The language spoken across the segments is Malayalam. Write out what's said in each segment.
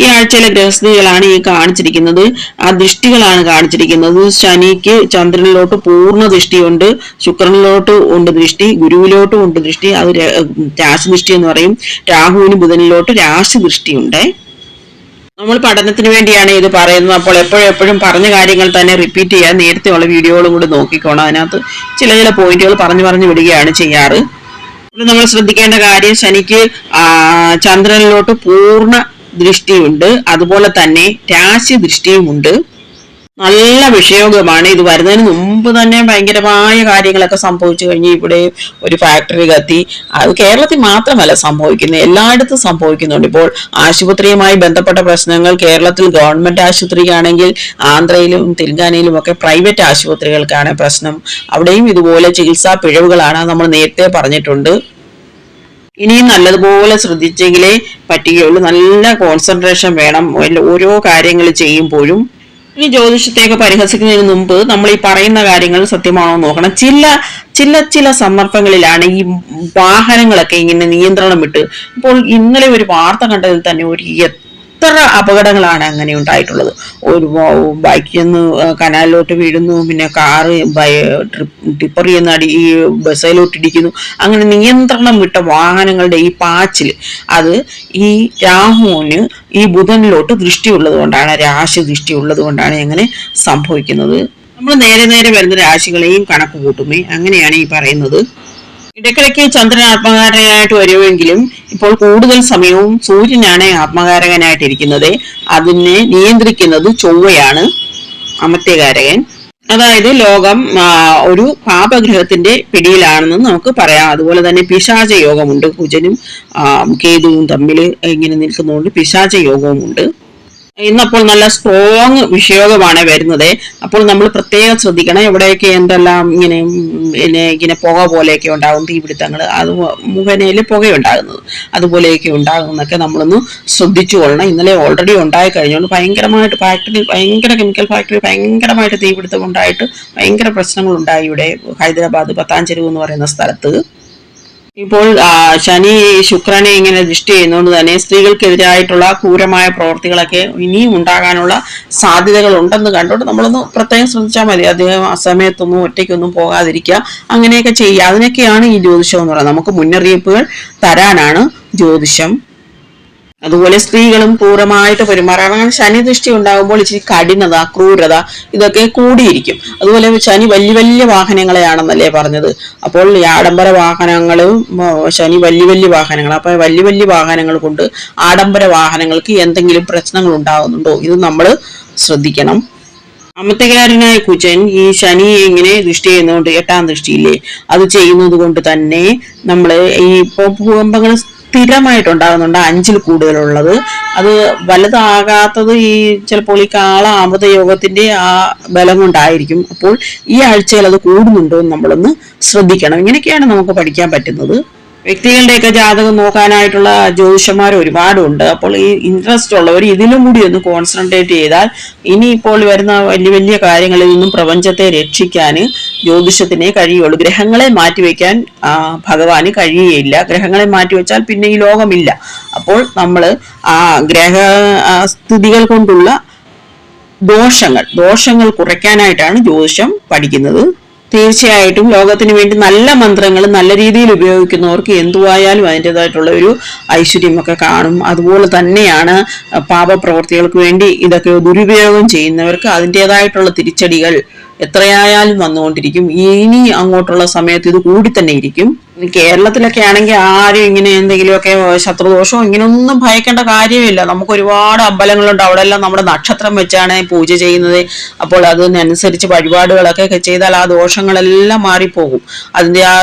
ഈ ആഴ്ചയിലെ ഗ്രഹസ്ഥിതികളാണ് ഈ കാണിച്ചിരിക്കുന്നത്. ആ ദൃഷ്ടികളാണ് കാണിച്ചിരിക്കുന്നത്. ശനിക്ക് ചന്ദ്രനിലോട്ട് പൂർണ ദൃഷ്ടിയുണ്ട് ശുക്രനിലോട്ട് ഉണ്ട് ദൃഷ്ടി ഗുരുവിലോട്ടും ഉണ്ട് ദൃഷ്ടി അത് രാശി ദൃഷ്ടി എന്ന് പറയും. രാഹുവിന് ബുധനിലോട്ട് രാശി ദൃഷ്ടിയുണ്ട് നമ്മൾ പഠനത്തിന് വേണ്ടിയാണ് ഇത് പറയുന്നത്. അപ്പോൾ എപ്പോഴും എപ്പോഴും പറഞ്ഞ കാര്യങ്ങൾ തന്നെ റിപ്പീറ്റ് ചെയ്യാൻ നേരത്തെ ഉള്ള വീഡിയോകളും കൂടി നോക്കിക്കോണം. അതിനകത്ത് ചില ചില പോയിന്റുകൾ പറഞ്ഞു പറഞ്ഞു വിടുകയാണ് ചെയ്യാറ്. നമ്മൾ ശ്രദ്ധിക്കേണ്ട കാര്യം ശനിക്ക് ചന്ദ്രനിലോട്ട് പൂർണ ദൃഷ്ടിയുണ്ട്. അതുപോലെ തന്നെ രാശി ദൃഷ്ടിയുമുണ്ട്. നല്ല വിഷയോഗമാണ്. ഇത് വരുന്നതിന് മുമ്പ് തന്നെ ഭയങ്കരമായ കാര്യങ്ങളൊക്കെ സംഭവിച്ചു കഴിഞ്ഞ് ഇവിടെ ഒരു ഫാക്ടറി കത്തി. അത് കേരളത്തിൽ മാത്രമല്ല സംഭവിക്കുന്നത്. എല്ലായിടത്തും സംഭവിക്കുന്നുണ്ട്. ഇപ്പോൾ ആശുപത്രിയുമായി ബന്ധപ്പെട്ട പ്രശ്നങ്ങൾ കേരളത്തിൽ ഗവൺമെന്റ് ആശുപത്രിക്കാണെങ്കിൽ ആന്ധ്രയിലും തെലുങ്കാനയിലും ഒക്കെ പ്രൈവറ്റ് ആശുപത്രികൾക്കാണ് പ്രശ്നം. അവിടെയും ഇതുപോലെ ചികിത്സാ പിഴവുകളാണ് നമ്മൾ നേരത്തെ പറഞ്ഞിട്ടുണ്ട്. ഇനിയും നല്ലതുപോലെ ശ്രദ്ധിച്ചെങ്കിലേ പറ്റുകയുള്ളൂ. നല്ല കോൺസെൻട്രേഷൻ വേണം. ഓരോ കാര്യങ്ങൾ ചെയ്യുമ്പോഴും. ഇനി ജ്യോതിഷത്തെയൊക്കെ പരിഹസിക്കുന്നതിന് മുമ്പ് നമ്മൾ ഈ പറയുന്ന കാര്യങ്ങൾ സത്യമാണോ നോക്കണം. ചില ചില ചില സന്ദർഭങ്ങളിലാണ് ഈ വാഹനങ്ങളൊക്കെ ഇങ്ങനെ നിയന്ത്രണം വിട്ട്. ഇപ്പോൾ ഇന്നലെ ഒരു വാർത്ത കണ്ടതിൽ തന്നെ ഒരു എത്ര അപകടങ്ങളാണ് അങ്ങനെ ഉണ്ടായിട്ടുള്ളത്. ഒരു ബൈക്കിൽ നിന്ന് കനാലിലോട്ട് വീഴുന്നു പിന്നെ കാറ് ടിപ്പർ ചെയ്യുന്ന അടി ഈ ബസ്സിലോട്ട് ഇടിക്കുന്നു. അങ്ങനെ നിയന്ത്രണം വിട്ട വാഹനങ്ങളുടെ ഈ പാച്ചിൽ അത് ഈ രാഹുവിന് ഈ ബുധനിലോട്ട് ദൃഷ്ടി ഉള്ളത് കൊണ്ടാണ് രാശി ദൃഷ്ടി ഉള്ളത് കൊണ്ടാണ് അങ്ങനെ സംഭവിക്കുന്നത്. നമ്മൾ നേരെ നേരെ വരുന്ന രാശികളെയും കണക്ക് കൂട്ടുമേ. അങ്ങനെയാണ് ഈ പറയുന്നത്. ഇടയ്ക്കിടയ്ക്ക് ചന്ദ്രൻ ആത്മകാരകനായിട്ട് വരുമെങ്കിലും ഇപ്പോൾ കൂടുതൽ സമയവും സൂര്യനാണ് ആത്മകാരകനായിട്ടിരിക്കുന്നത് അതിനെ നിയന്ത്രിക്കുന്നത് ചൊവ്വയാണ് അമത്യകാരകൻ അതായത് ലോകം ഒരു പാപഗ്രഹത്തിന്റെ പിടിയിലാണെന്ന് നമുക്ക് പറയാം. അതുപോലെ തന്നെ പിശാച യോഗമുണ്ട് കുജനും കേതുവും തമ്മിൽ ഇങ്ങനെ നിൽക്കുന്നതുകൊണ്ട് പിശാച യോഗവുമുണ്ട് ഇന്നപ്പോൾ നല്ല സ്ട്രോങ് വിഷയോഗമാണ് വരുന്നത്. അപ്പോൾ നമ്മൾ പ്രത്യേകം ശ്രദ്ധിക്കണം. എവിടെയൊക്കെ എന്തെല്ലാം ഇങ്ങനെ പിന്നെ ഇങ്ങനെ പുക പോലെയൊക്കെ ഉണ്ടാകും തീപിടുത്തങ്ങൾ അത് മുഖനയിൽ പുകയുണ്ടാകുന്നത്. അതുപോലെയൊക്കെ ഉണ്ടാകുന്നൊക്കെ നമ്മളൊന്ന് ശ്രദ്ധിച്ചു കൊള്ളണം. ഇന്നലെ ഓൾറെഡി ഉണ്ടായി കഴിഞ്ഞുകൊണ്ട് ഭയങ്കരമായിട്ട് ഫാക്ടറി ഭയങ്കര കെമിക്കൽ ഫാക്ടറി ഭയങ്കരമായിട്ട് തീപിടുത്തം ഉണ്ടായിട്ട് ഭയങ്കര പ്രശ്നങ്ങൾ ഉണ്ടായി ഇവിടെ ഹൈദരാബാദ് പത്താഞ്ചെരുവ് എന്ന് പറയുന്ന സ്ഥലത്ത്. ഇപ്പോൾ ശനി ശുക്രനെ ഇങ്ങനെ ദൃഷ്ടി ചെയ്യുന്നതുകൊണ്ട് തന്നെ സ്ത്രീകൾക്കെതിരായിട്ടുള്ള ക്രൂരമായ പ്രവർത്തികളൊക്കെ ഇനിയും ഉണ്ടാകാനുള്ള സാധ്യതകൾ ഉണ്ടെന്ന് കണ്ടുകൊണ്ട് നമ്മളൊന്ന് പ്രത്യേകം ശ്രദ്ധിച്ചാൽ മതി. അദ്ദേഹം ആ സമയത്തൊന്നും ഒറ്റയ്ക്കൊന്നും പോകാതിരിക്കുക. അങ്ങനെയൊക്കെ ചെയ്യുക. അതിനൊക്കെയാണ് ഈ ജ്യോതിഷം എന്ന് പറയുന്നത്. നമുക്ക് മുന്നറിയിപ്പുകൾ തരാനാണ് ജ്യോതിഷം. അതുപോലെ സ്ത്രീകളും ക്രൂരമായിട്ട് പെരുമാറാൻ അങ്ങനെ ശനി ദൃഷ്ടി ഉണ്ടാകുമ്പോൾ ഇച്ചിരി കഠിനത ക്രൂരത ഇതൊക്കെ കൂടിയിരിക്കും. അതുപോലെ ശനി വലിയ വലിയ വാഹനങ്ങളെയാണെന്നല്ലേ പറഞ്ഞത്. അപ്പോൾ ആഡംബര വാഹനങ്ങളും ശനി വലിയ വലിയ വാഹനങ്ങൾ അപ്പോൾ വലിയ വലിയ വാഹനങ്ങൾ കൊണ്ട് ആഡംബര വാഹനങ്ങൾക്ക് എന്തെങ്കിലും പ്രശ്നങ്ങൾ ഉണ്ടാകുന്നുണ്ടോ ഇത് നമ്മൾ ശ്രദ്ധിക്കണം. അമിത്തകാരനായ കുചൻ ഈ ശനിയെ ഇങ്ങനെ ദൃഷ്ടി ചെയ്യുന്നതുകൊണ്ട് എട്ടാം ദൃഷ്ടിയില്ലേ? അത് ചെയ്യുന്നത് കൊണ്ട് തന്നെ നമ്മൾ ഈ ഇപ്പോൾ ഭൂകമ്പങ്ങൾ സ്ഥിരമായിട്ടുണ്ടാകുന്നുണ്ട്. അഞ്ചിൽ കൂടുതലുള്ളത്. അത് വലുതാകാത്തത് ഈ ചിലപ്പോൾ ഈ കാള അമൃത ആ ബലം കൊണ്ടായിരിക്കും അപ്പോൾ ഈ ആഴ്ചയിൽ അത് കൂടുന്നുണ്ടോ എന്ന് നമ്മളൊന്ന് ശ്രദ്ധിക്കണം. ഇങ്ങനെയൊക്കെയാണ് നമുക്ക് പഠിക്കാൻ പറ്റുന്നത്. വ്യക്തികളുടെയൊക്കെ ജാതകം നോക്കാനായിട്ടുള്ള ജ്യോതിഷന്മാർ ഒരുപാടുണ്ട്. അപ്പോൾ ഈ ഇൻട്രസ്റ്റ് ഉള്ളവർ ഇതിലും കൂടി ഒന്ന് കോൺസെൻട്രേറ്റ് ചെയ്താൽ ഇനി ഇപ്പോൾ വരുന്ന വലിയ വലിയ കാര്യങ്ങളിൽ നിന്നും പ്രപഞ്ചത്തെ രക്ഷിക്കാൻ ജ്യോതിഷത്തിനെ കഴിയുള്ളൂ. ഗ്രഹങ്ങളെ മാറ്റിവെക്കാൻ ഭഗവാന് കഴിയുകയില്ല. ഗ്രഹങ്ങളെ മാറ്റിവെച്ചാൽ പിന്നെ ഈ ലോകമില്ല. അപ്പോൾ നമ്മൾ ആ ഗ്രഹ സ്ഥിതികൾ കൊണ്ടുള്ള ദോഷങ്ങൾ ദോഷങ്ങൾ കുറയ്ക്കാനായിട്ടാണ് ജ്യോതിഷം പഠിക്കുന്നത്. തീർച്ചയായിട്ടും ലോകത്തിന് വേണ്ടി നല്ല മന്ത്രങ്ങൾ നല്ല രീതിയിൽ ഉപയോഗിക്കുന്നവർക്ക് എന്തുവായാലും അതിന്റെതായിട്ടുള്ള ഒരു ഐശ്വര്യമൊക്കെ കാണും. അതുപോലെ തന്നെയാണ് പാപപ്രവർത്തികൾക്ക് വേണ്ടി ഇതൊക്കെ ദുരുപയോഗം ചെയ്യുന്നവർക്ക് അതിന്റെതായിട്ടുള്ള തിരിച്ചടികൾ എത്രയായാലും വന്നുകൊണ്ടിരിക്കും. ഇനി അങ്ങോട്ടുള്ള സമയത്ത് ഇത് കൂടി തന്നെ ഇരിക്കും. കേരളത്തിലൊക്കെ ആണെങ്കിൽ ആരും ഇങ്ങനെ എന്തെങ്കിലുമൊക്കെ ശത്രുദോഷവും ഇങ്ങനെയൊന്നും ഭയക്കേണ്ട കാര്യമില്ല. നമുക്ക് ഒരുപാട് അമ്പലങ്ങളുണ്ട്. അവിടെ എല്ലാം നമ്മുടെ നക്ഷത്രം വെച്ചാണ് പൂജ ചെയ്യുന്നത്. അപ്പോൾ അതിനനുസരിച്ച് വഴിപാടുകളൊക്കെ ചെയ്താൽ ആ ദോഷങ്ങളെല്ലാം മാറിപ്പോകും. അതിന്റെ ആ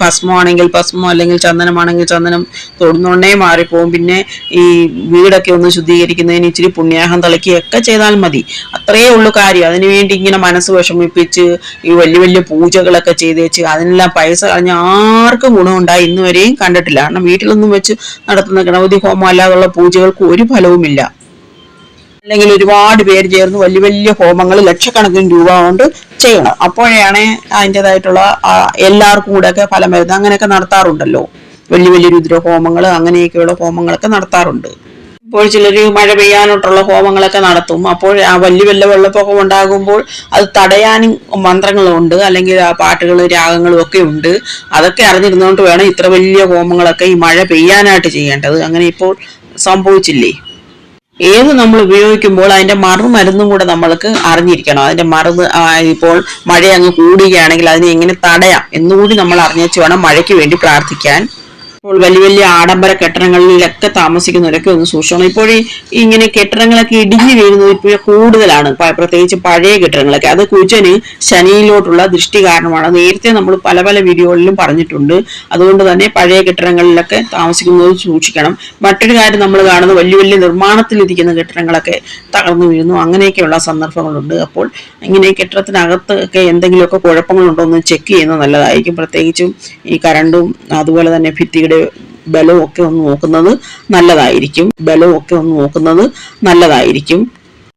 ഭസ്മമാണെങ്കിൽ ഭസ്മം അല്ലെങ്കിൽ ചന്ദനമാണെങ്കിൽ ചന്ദനം തൊടുന്നുണ്ടേ മാറിപ്പോകും. പിന്നെ ഈ വീടൊക്കെ ഒന്ന് ശുദ്ധീകരിക്കുന്നതിന് ഇച്ചിരി പുണ്യാഹം തളിക്കുകയൊക്കെ ചെയ്താൽ മതി. അത്രയേ ഉള്ളൂ കാര്യം. അതിനുവേണ്ടി ഇങ്ങനെ മനസ്സ് വിഷമിപ്പിച്ച് ഈ വലിയ വലിയ പൂജകളൊക്കെ ചെയ്ത് വെച്ച് അതിനെല്ലാം പൈസ കളഞ്ഞ ആർക്കും ഗുണമുണ്ടായി ഇന്ന് വരെയും കണ്ടിട്ടില്ല. കാരണം വീട്ടിലൊന്നും വെച്ച് നടത്തുന്ന ഗണപതി ഹോമം അല്ലാതുള്ള പൂജകൾക്ക് ഒരു ഫലവുമില്ല. അല്ലെങ്കിൽ ഒരുപാട് പേര് ചേർന്ന് വലിയ വലിയ ഹോമങ്ങൾ ലക്ഷക്കണക്കിന് രൂപ കൊണ്ട് ചെയ്യണം. അപ്പോഴാണ് അതിന്റെതായിട്ടുള്ള എല്ലാവർക്കും കൂടെ ഒക്കെ ഫലം വരുന്നത്. അങ്ങനെയൊക്കെ നടത്താറുണ്ടല്ലോ. വലിയ വലിയ രുദ്രഹോമങ്ങൾ അങ്ങനെയൊക്കെയുള്ള ഹോമങ്ങളൊക്കെ നടത്താറുണ്ട്. അപ്പോൾ ചിലർ മഴ പെയ്യാനോട്ടുള്ള ഹോമങ്ങളൊക്കെ നടത്തും. അപ്പോൾ ആ വലിയ വലിയ വെള്ളപ്പൊക്കം ഉണ്ടാകുമ്പോൾ അത് തടയാനും മന്ത്രങ്ങളുണ്ട്. അല്ലെങ്കിൽ ആ പാട്ടുകൾ രാഗങ്ങളും ഒക്കെ ഉണ്ട്. അതൊക്കെ അറിഞ്ഞിരുന്നുകൊണ്ട് വേണം ഇത്ര വലിയ ഹോമങ്ങളൊക്കെ ഈ മഴ പെയ്യാനായിട്ട് ചെയ്യേണ്ടത്. അങ്ങനെ ഇപ്പോൾ സംഭവിച്ചില്ലേ? ഏത് നമ്മൾ ഉപയോഗിക്കുമ്പോൾ അതിന്റെ മറുമരുന്നും കൂടെ നമ്മൾക്ക് അറിഞ്ഞിരിക്കണം. അതിന്റെ മറുന്ന് ഇപ്പോൾ മഴ അങ്ങ് കൂടുകയാണെങ്കിൽ അതിനെ എങ്ങനെ തടയാം എന്നുകൂടി നമ്മൾ അറിഞ്ഞേച്ച് വേണം മഴയ്ക്ക് വേണ്ടി പ്രാർത്ഥിക്കാൻ. ഇപ്പോൾ വലിയ വലിയ ആഡംബര കെട്ടിടങ്ങളിലൊക്കെ താമസിക്കുന്നവരൊക്കെ ഒന്ന് സൂക്ഷിക്കണം ഇപ്പോൾ ഇങ്ങനെ കെട്ടിടങ്ങളൊക്കെ ഇടിഞ്ഞു വീഴുന്നത് ഇപ്പോൾ കൂടുതലാണ്. പ്രത്യേകിച്ച് പഴയ കെട്ടിടങ്ങളൊക്കെ. അത് കുജന് ശനിയിലോട്ടുള്ള ദൃഷ്ടി കാരണമാണ്. നേരത്തെ നമ്മൾ പല പല വീഡിയോകളിലും പറഞ്ഞിട്ടുണ്ട്. അതുകൊണ്ട് തന്നെ പഴയ കെട്ടിടങ്ങളിലൊക്കെ താമസിക്കുന്നത് സൂക്ഷിക്കണം. മറ്റൊരു കാര്യം നമ്മൾ കാണുന്നത് വലിയ വലിയ നിർമ്മാണത്തിലിരിക്കുന്ന കെട്ടിടങ്ങളൊക്കെ തകർന്നു വീഴുന്നു. അങ്ങനെയൊക്കെയുള്ള സന്ദർഭങ്ങളുണ്ട്. അപ്പോൾ ഇങ്ങനെ കെട്ടിടത്തിനകത്ത് ഒക്കെ എന്തെങ്കിലുമൊക്കെ കുഴപ്പങ്ങളുണ്ടോ എന്ന് ചെക്ക് ചെയ്യുന്നത് നല്ലതായിരിക്കും. പ്രത്യേകിച്ചും ഈ കറണ്ടും അതുപോലെ തന്നെ ഭിത്തിയുടെ ബലവും ബലമൊക്കെ ഒന്ന് നോക്കുന്നത് നല്ലതായിരിക്കും. ബലമൊക്കെ ഒന്ന് നോക്കുന്നത് നല്ലതായിരിക്കും.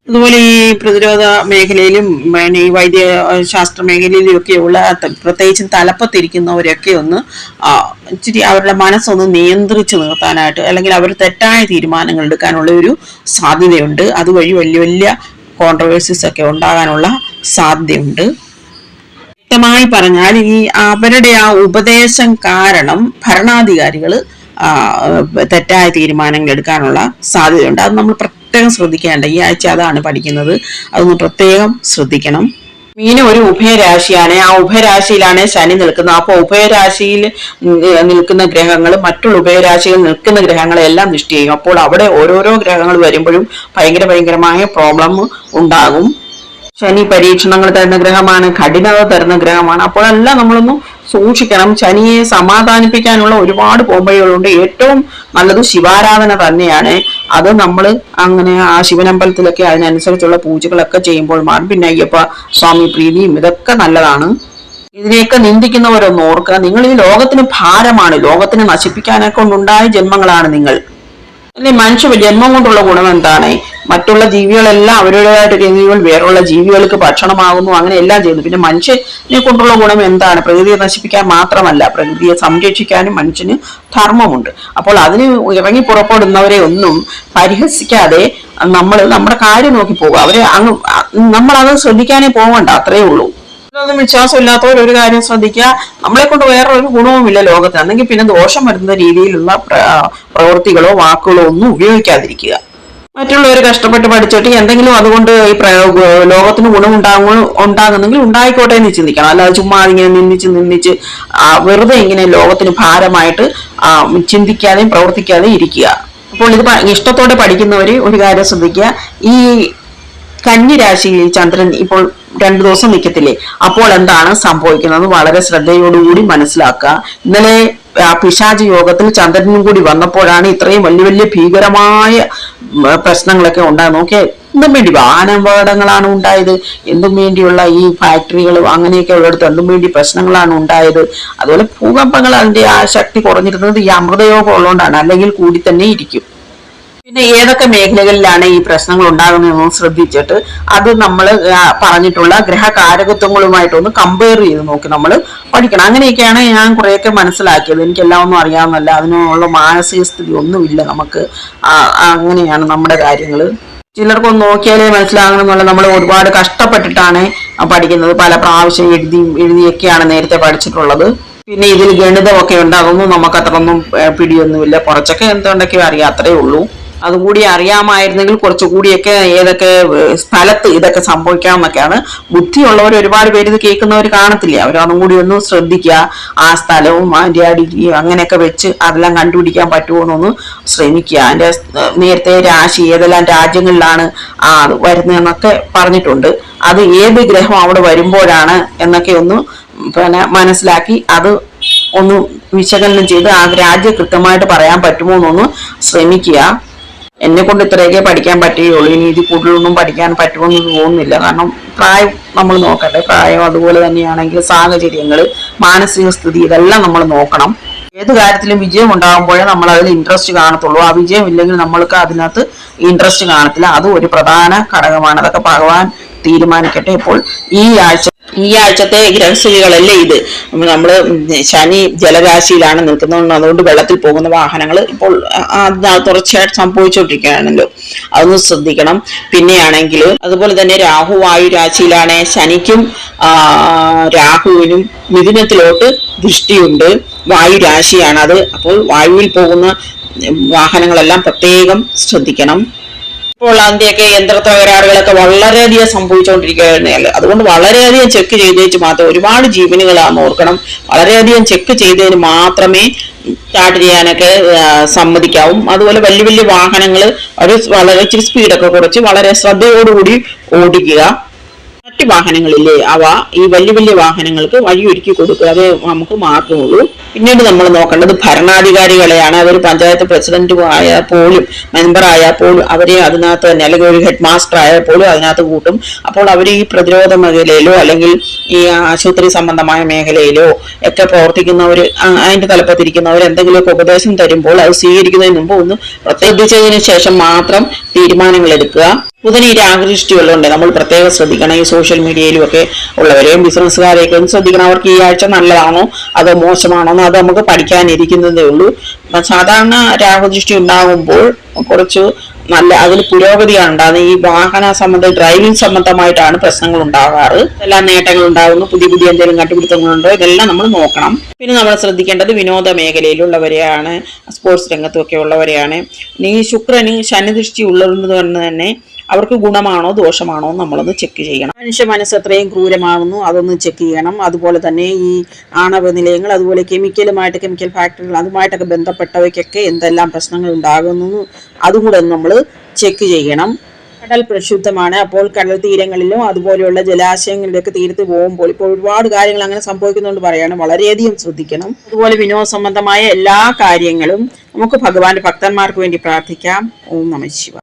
അതുപോലെ ഈ പ്രതിരോധ മേഖലയിലും പിന്നെ ഈ വൈദ്യ ശാസ്ത്ര മേഖലയിലും ഒക്കെയുള്ള പ്രത്യേകിച്ചും തലപ്പത്തിരിക്കുന്നവരൊക്കെ ഒന്ന് ഇച്ചിരി അവരുടെ മനസ്സൊന്ന് നിയന്ത്രിച്ചു നിർത്താനായിട്ട് അല്ലെങ്കിൽ അവർ തെറ്റായ തീരുമാനങ്ങൾ എടുക്കാനുള്ള ഒരു സാധ്യതയുണ്ട്. അതുവഴി വലിയ വലിയ കോൺട്രവേഴ്സീസ് ഒക്കെ ഉണ്ടാകാനുള്ള സാധ്യതയുണ്ട്. വ്യക്തമായി പറഞ്ഞാൽ ഈ അവരുടെ ആ ഉപദേശം കാരണം ഭരണാധികാരികൾ തെറ്റായ തീരുമാനങ്ങൾ എടുക്കാനുള്ള സാധ്യതയുണ്ട്. അത് നമ്മൾ പ്രത്യേകം ശ്രദ്ധിക്കേണ്ട. ഈ ആഴ്ച അതാണ് പഠിക്കുന്നത്. അതൊന്ന് പ്രത്യേകം ശ്രദ്ധിക്കണം. മീന ഒരു ഉഭയരാശിയാണ്. ആ ഉഭയരാശിയിലാണ് ശനി നിൽക്കുന്നത്. അപ്പോൾ ഉഭയരാശിയിൽ നിൽക്കുന്ന ഗ്രഹങ്ങൾ മറ്റുള്ള ഉഭയരാശിയിൽ നിൽക്കുന്ന ഗ്രഹങ്ങളെല്ലാം ദൃഷ്ടി ചെയ്യും അപ്പോൾ അവിടെ ഓരോരോ ഗ്രഹങ്ങൾ വരുമ്പോഴും ഭയങ്കര ഭയങ്കരമായ പ്രോബ്ലം ഉണ്ടാകും. ശനി പരീക്ഷണങ്ങൾ തരുന്ന ഗ്രഹമാണ് കഠിനത തരുന്ന ഗ്രഹമാണ്. അപ്പോഴെല്ലാം നമ്മളൊന്ന് സൂക്ഷിക്കണം. ശനിയെ സമാധാനിപ്പിക്കാനുള്ള ഒരുപാട് പോംവഴികളുണ്ട്. ഏറ്റവും നല്ലത് ശിവാരാധന തന്നെയാണ്. അത് നമ്മൾ അങ്ങനെ ആ ശിവനമ്പലത്തിലൊക്കെ അതിനനുസരിച്ചുള്ള പൂജകളൊക്കെ ചെയ്യുമ്പോൾ മാറും. പിന്നെ അയ്യപ്പ സ്വാമി പ്രീതിയും ഇതൊക്കെ നല്ലതാണ്. ഇതിനെയൊക്കെ നിന്ദിക്കുന്നവരൊന്ന് ഓർക്കുക. നിങ്ങൾ ഈ ലോകത്തിന് ഭാരമാണ്. ലോകത്തിനെ നശിപ്പിക്കാനൊക്കെ കൊണ്ടുണ്ടായ ജന്മങ്ങളാണ് നിങ്ങൾ. അല്ലെ മനുഷ്യ ജന്മം കൊണ്ടുള്ള ഗുണം എന്താണ്? മറ്റുള്ള ജീവികളെല്ലാം അവരുടേതായിട്ട് ജീവികൾ വേറുള്ള ജീവികൾക്ക് ഭക്ഷണമാകുന്നു അങ്ങനെ എല്ലാം ചെയ്യുന്നു. പിന്നെ മനുഷ്യനെ കൊണ്ടുള്ള ഗുണം എന്താണ്? പ്രകൃതിയെ നശിപ്പിക്കാൻ മാത്രമല്ല പ്രകൃതിയെ സംരക്ഷിക്കാനും മനുഷ്യന് ധർമ്മമുണ്ട്. അപ്പോൾ അതിന് ഇറങ്ങി പുറപ്പെടുന്നവരെ ഒന്നും പരിഹസിക്കാതെ നമ്മൾ നമ്മുടെ കാര്യം നോക്കി പോകുക അവരെ അങ്ങ് നമ്മളത് ശ്രദ്ധിക്കാനേ പോകണ്ട അത്രയേ ഉള്ളൂ. ഇതിലൊന്നും വിശ്വാസമില്ലാത്തവർ ഒരു കാര്യം ശ്രദ്ധിക്കുക. നമ്മളെ കൊണ്ട് വേറെ ഒരു ഗുണവുമില്ല ലോകത്ത് അല്ലെങ്കിൽ പിന്നെ ദോഷം വരുന്ന രീതിയിലുള്ള പ്രവൃത്തികളോ വാക്കുകളോ ഒന്നും ഉപയോഗിക്കാതിരിക്കുക. മറ്റുള്ളവർ കഷ്ടപ്പെട്ട് പഠിച്ചിട്ട്. എന്തെങ്കിലും അതുകൊണ്ട് ഈ ലോകത്തിന് ഗുണമുണ്ടാകും ഉണ്ടാകുന്നെങ്കിൽ ഉണ്ടായിക്കോട്ടെ എന്ന് ചിന്തിക്കണം. അല്ലാതെ ചുമ്മാ ഇങ്ങനെ നിന്നിച്ച് നിന്നിച്ച് വെറുതെ ഇങ്ങനെ ലോകത്തിന് ഭാരമായിട്ട് ചിന്തിക്കാതെയും പ്രവർത്തിക്കാതെയും ഇരിക്കുക. അപ്പോൾ ഇത് ഇഷ്ടത്തോടെ പഠിക്കുന്നവർ ഒരു കാര്യം ശ്രദ്ധിക്കുക. ഈ കന്നി രാശിയിൽ ചന്ദ്രൻ ഇപ്പോൾ രണ്ടു ദിവസം നിൽക്കത്തില്ലേ അപ്പോൾ എന്താണ് സംഭവിക്കുന്നത്? വളരെ ശ്രദ്ധയോടുകൂടി മനസ്സിലാക്കുക. ഇന്നലെ പിശാച് യോഗത്തിൽ ചന്ദ്രനും കൂടി വന്നപ്പോഴാണ് ഇത്രയും വലിയ വലിയ ഭീകരമായ പ്രശ്നങ്ങളൊക്കെ ഉണ്ടായത്. നോക്കിയേ എന്തും വേണ്ടി വാഹനാപകടങ്ങളാണ് ഉണ്ടായത്. എന്തും വേണ്ടിയുള്ള ഈ ഫാക്ടറികൾ അങ്ങനെയൊക്കെ ഉള്ളിടത്ത് എന്തും വേണ്ടി പ്രശ്നങ്ങളാണ് ഉണ്ടായത്. അതുപോലെ ഭൂകമ്പങ്ങൾ അതിന്റെ ആ ശക്തി കുറഞ്ഞിരുന്നത്. ഈ അമൃതയോഗം ഉള്ളതുകൊണ്ടാണ്. അല്ലെങ്കിൽ കൂടി തന്നെ ഇരിക്കും. പിന്നെ ഏതൊക്കെ മേഖലകളിലാണ് ഈ പ്രശ്നങ്ങൾ ഉണ്ടാകുന്നതെന്ന് ശ്രദ്ധിച്ചിട്ട് അത് നമ്മൾ പറഞ്ഞിട്ടുള്ള ഗ്രഹകാരകത്വങ്ങളുമായിട്ടൊന്ന് കമ്പയർ ചെയ്ത് നോക്കി നമ്മൾ പഠിക്കണം. അങ്ങനെയൊക്കെയാണ് ഞാൻ കുറേയൊക്കെ മനസ്സിലാക്കിയത്. എനിക്കെല്ലാം ഒന്നും അറിയാവുന്നല്ല അതിനുള്ള മാനസിക സ്ഥിതി ഒന്നുമില്ല നമുക്ക്. അങ്ങനെയാണ് നമ്മുടെ കാര്യങ്ങൾ ചിലർക്കൊന്ന് നോക്കിയാലേ മനസ്സിലാകണം എന്നുള്ള നമ്മൾ ഒരുപാട് കഷ്ടപ്പെട്ടിട്ടാണ് പഠിക്കുന്നത്. പല പ്രാവശ്യം എഴുതി എഴുതിയൊക്കെയാണ് നേരത്തെ പഠിച്ചിട്ടുള്ളത്. പിന്നെ ഇതിൽ ഗണിതമൊക്കെ ഉണ്ട്. അതൊന്നും നമുക്ക് അത്രയൊന്നും ഏഹ്, പിടിയൊന്നുമില്ല. കുറച്ചൊക്കെ എന്തുകൊണ്ടൊക്കെയോ അറിയാം അത്രേ ഉള്ളൂ. അതും കൂടി അറിയാമായിരുന്നെങ്കിൽ കുറച്ചുകൂടിയൊക്കെ ഏതൊക്കെ സ്ഥലത്ത് ഇതൊക്കെ സംഭവിക്കാമെന്നൊക്കെയാണ് ബുദ്ധിയുള്ളവർ ഒരുപാട് പേര് ഇത് കേൾക്കുന്നവർ കാണത്തില്ലേ? അവർ അതും കൂടി ഒന്ന് ശ്രദ്ധിക്കുക. ആ സ്ഥലവും അതിന്റെ ആ അങ്ങനെയൊക്കെ വെച്ച് അതെല്ലാം കണ്ടുപിടിക്കാൻ പറ്റുമോ എന്നൊന്ന് ശ്രമിക്കുക. അതിന്റെ നേരത്തെ രാശി ഏതെല്ലാം രാജ്യങ്ങളിലാണ് ആ വരുന്നതെന്നൊക്കെ പറഞ്ഞിട്ടുണ്ട്. അത് ഏത് ഗ്രഹം അവിടെ വരുമ്പോഴാണ് എന്നൊക്കെ ഒന്ന് പിന്നെ മനസ്സിലാക്കി അത് ഒന്ന് വിശകലനം ചെയ്ത് ആ രാജ്യം കൃത്യമായിട്ട് പറയാൻ പറ്റുമോ എന്നൊന്ന് ശ്രമിക്കുക. എന്നെ കൊണ്ട് ഇത്രയൊക്കെ പഠിക്കാൻ പറ്റുകയുള്ളൂ. ഇനി ഇത് കൂടുതലൊന്നും പഠിക്കാൻ പറ്റുമെന്ന് തോന്നുന്നില്ല. കാരണം പ്രായം നമ്മൾ നോക്കട്ടെ. പ്രായം അതുപോലെ തന്നെയാണെങ്കിൽ സാഹചര്യങ്ങൾ മാനസിക സ്ഥിതി ഇതെല്ലാം നമ്മൾ നോക്കണം. ഏത് കാര്യത്തിലും വിജയം ഉണ്ടാകുമ്പോഴേ നമ്മൾ അതിൽ ഇൻട്രസ്റ്റ് കാണത്തുള്ളൂ. ആ വിജയം ഇല്ലെങ്കിൽ നമ്മൾക്ക് അതിനകത്ത് ഇൻട്രസ്റ്റ് കാണത്തില്ല. അതും ഒരു പ്രധാന ഘടകമാണ്. അതൊക്കെ ഭഗവാൻ തീരുമാനിക്കട്ടെ ഇപ്പോൾ ഈ ആഴ്ച ഈ ആഴ്ചത്തെ ഗ്രഹസ്ഥിതികളല്ലേ ഇത്? നമ്മൾ ശനി ജലരാശിയിലാണ് നിൽക്കുന്നത് അതുകൊണ്ട് വെള്ളത്തിൽ പോകുന്ന വാഹനങ്ങൾ ഇപ്പോൾ തുടർച്ചയായിട്ട് സംഭവിച്ചുകൊണ്ടിരിക്കുകയാണല്ലോ അതൊന്ന് ശ്രദ്ധിക്കണം. പിന്നെയാണെങ്കിൽ അതുപോലെ തന്നെ രാഹു വായു രാശിയിലാണ് ശനിക്കും രാഹുവിനും മിഥുനത്തിലോട്ട് ദൃഷ്ടിയുണ്ട്. വായു രാശിയാണ് അത്. അപ്പോൾ വായുവിൽ പോകുന്ന വാഹനങ്ങളെല്ലാം പ്രത്യേകം ശ്രദ്ധിക്കണം. ഇപ്പോൾ അന്ത്യൊക്കെ യന്ത്ര തകരാറുകളൊക്കെ വളരെയധികം സംഭവിച്ചുകൊണ്ടിരിക്കുകയായിരുന്നു അതുകൊണ്ട് വളരെയധികം ചെക്ക് ചെയ്തേച്ച് മാത്രം ഒരുപാട് ജീവനുകളാണെന്ന് ഓർക്കണം വളരെയധികം ചെക്ക് ചെയ്തതിന് മാത്രമേ സ്റ്റാർട്ട് ചെയ്യാനൊക്കെ സമ്മതിക്കാവും. അതുപോലെ വലിയ വലിയ വാഹനങ്ങൾ ഒരു വളരെ ഇച്ചിരി സ്പീഡൊക്കെ കുറച്ച് വളരെ ശ്രദ്ധയോടുകൂടി ഓടിക്കുക. മറ്റ് വാഹനങ്ങളില്ലേ അവ ഈ വലിയ വലിയ വാഹനങ്ങൾക്ക് വഴിയൊരുക്കി കൊടുക്കുക അത് നമുക്ക് മാർഗമുള്ളൂ പിന്നീട് നമ്മൾ നോക്കേണ്ടത് ഭരണാധികാരികളെയാണ്. അവർ പഞ്ചായത്ത് പ്രസിഡന്റ് ആയാൽ പോലും മെമ്പർ ആയാൽ പോലും അവരെ അതിനകത്ത് തന്നെ അല്ലെങ്കിൽ ഒരു ഹെഡ് മാസ്റ്റർ ആയാൽ പോലും അതിനകത്ത് കൂട്ടും. അപ്പോൾ അവർ ഈ പ്രതിരോധ മേഖലയിലോ അല്ലെങ്കിൽ ഈ ആശുപത്രി സംബന്ധമായ മേഖലയിലോ ഒക്കെ പ്രവർത്തിക്കുന്നവർ അതിന്റെ തലപ്പത്തിരിക്കുന്നവർ എന്തെങ്കിലുമൊക്കെ ഉപദേശം തരുമ്പോൾ അത് സ്വീകരിക്കുന്നതിന് മുമ്പ് ഒന്ന് ശ്രദ്ധിച്ചതിന് ശേഷം മാത്രം തീരുമാനങ്ങൾ എടുക്കുക. ബുധൻ ഈ രാഗദൃഷ്ടിയുള്ളതുകൊണ്ട് നമ്മൾ പ്രത്യേകം ശ്രദ്ധിക്കണം. ഈ സോഷ്യൽ മീഡിയയിലും ഒക്കെ ഉള്ളവരെയും ബിസിനസ്സുകാരെയൊക്കെ ഒന്ന് ശ്രദ്ധിക്കണം. അവർക്ക് ഈ ആഴ്ച നല്ലതാണോ? അതോ മോശമാണോ? എന്ന് അത് നമുക്ക് പഠിക്കാനിരിക്കുന്നതേ ഉള്ളൂ. സാധാരണ രാഹുദൃഷ്ടി ഉണ്ടാകുമ്പോൾ കുറച്ച് നല്ല അതിൽ പുരോഗതിയാണ് ഉണ്ടാകുന്നത്. ഈ വാഹന സംബന്ധ ഡ്രൈവിംഗ് സംബന്ധമായിട്ടാണ് പ്രശ്നങ്ങൾ ഉണ്ടാകാറ്. എല്ലാ നേട്ടങ്ങൾ ഉണ്ടാകുന്നു. പുതിയ പുതിയ എന്തെങ്കിലും കണ്ടുപിടുത്തങ്ങളുണ്ടോ? ഇതെല്ലാം നമ്മൾ നോക്കണം. പിന്നെ നമ്മൾ ശ്രദ്ധിക്കേണ്ടത് വിനോദ മേഖലയിലുള്ളവരെയാണ് സ്പോർട്സ് രംഗത്തുമൊക്കെ ഉള്ളവരെയാണ്. ഈ ശുക്രന് ശനിദൃഷ്ടി ഉള്ളതുകൊണ്ട് തന്നെ അവർക്ക് ഗുണമാണോ ദോഷമാണോ നമ്മളൊന്ന് ചെക്ക് ചെയ്യണം. മനുഷ്യ മനസ്സ് എത്രയും ക്രൂരമാണെന്നു അതൊന്ന് ചെക്ക് ചെയ്യണം. അതുപോലെ തന്നെ ഈ ആണവ നിലയങ്ങൾ അതുപോലെ കെമിക്കലുമായിട്ട് കെമിക്കൽ ഫാക്ടറികൾ അതുമായിട്ടൊക്കെ ബന്ധപ്പെട്ടവയ്ക്കൊക്കെ എന്തെല്ലാം പ്രശ്നങ്ങൾ ഉണ്ടാകുന്നു അതും കൂടെ നമ്മൾ ചെക്ക് ചെയ്യണം. കടൽ പ്രക്ഷുബ്ധമാണ്. അപ്പോൾ കടൽ തീരങ്ങളിലും അതുപോലെയുള്ള ജലാശയങ്ങളിലൊക്കെ തീരത്ത് പോകുമ്പോൾ ഇപ്പോൾ ഒരുപാട് കാര്യങ്ങൾ അങ്ങനെ സംഭവിക്കുന്നുണ്ട് പറയാണ്. വളരെയധികം ശ്രദ്ധിക്കണം. അതുപോലെ വിനോദ സംബന്ധമായ എല്ലാ കാര്യങ്ങളും നമുക്ക് ഭഗവാന്റെ ഭക്തന്മാർക്ക് വേണ്ടി പ്രാർത്ഥിക്കാം. ഓം നമ ശിവ